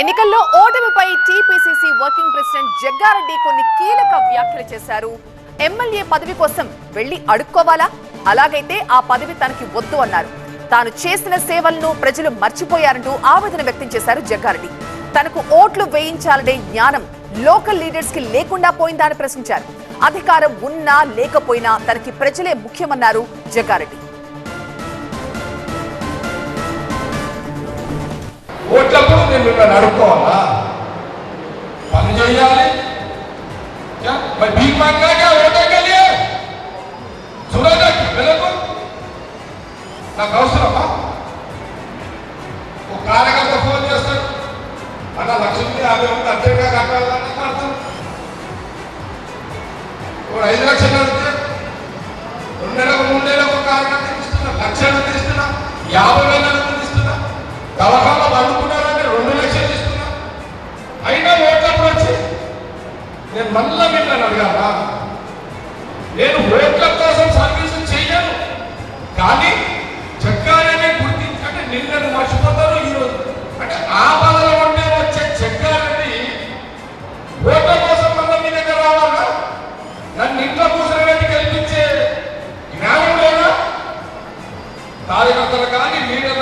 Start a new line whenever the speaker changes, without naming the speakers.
ఎన్నికల్లో ఓటమిపై TPCC working president Jaggareddy కొన్ని కీలక వ్యాఖ్యలు చేశారు. ఎమ్మెల్యే పదవి కోసం వెళ్ళి అడుక్కోవాలా? అలాగైతే ఆ పదవి తనకి వద్దు అన్నారు. తాను చేసిన సేవలను ప్రజలు మర్చిపోయారంటూ ఆవేదన వ్యక్తం చేశారు జగ్గారెడ్డి. తనకు ఓట్లు వేయించాలనే జ్ఞానం లోకల్ లీడర్స్కి లేకుండా పోయిందా అని ప్రశ్నించారు. అధికారం ఉన్నా లేకపోయినా తనకి ప్రజలే ముఖ్యమన్నారు జగ్గారెడ్డి.
వీళ్ళు నడుపుకోవాలా పని చేయాలి మరి భీక్ మాంగా ఓటేకెళ్ళి చూడండి వెళ్ళకు నాకు అవసరమా ఒక కార్యకర్త ఫోన్ చేస్తాడు అన్న లక్షలకి యాభై ఉంది అర్జెంట్గా కట్టాలని కడతాను ఇప్పుడు ఐదు లక్షలు అడిగితే రెండు నెలలకు మూడు నెలలకు కార్యకర్త ఇస్తున్నా లక్షలు ఇస్తున్నా యాభై నేను మళ్ళా మిమ్మల్ని అడగాలా? నేను ఓట్ల కోసం సర్వీసు చేయను. కానీ చెక్కాలనే గుర్తించకంటే నిన్నను మర్చిపోతారు ఈరోజు. అంటే ఆ బాధల ఉండే వచ్చే చెక్కాలని ఓట్ల కోసం మళ్ళీ మీ దగ్గర రావాలా? నన్ను ఇంట్లో కూర్చొని కల్పించే జ్ఞానం లేదా? కార్యకర్తలు కానీ లీడర్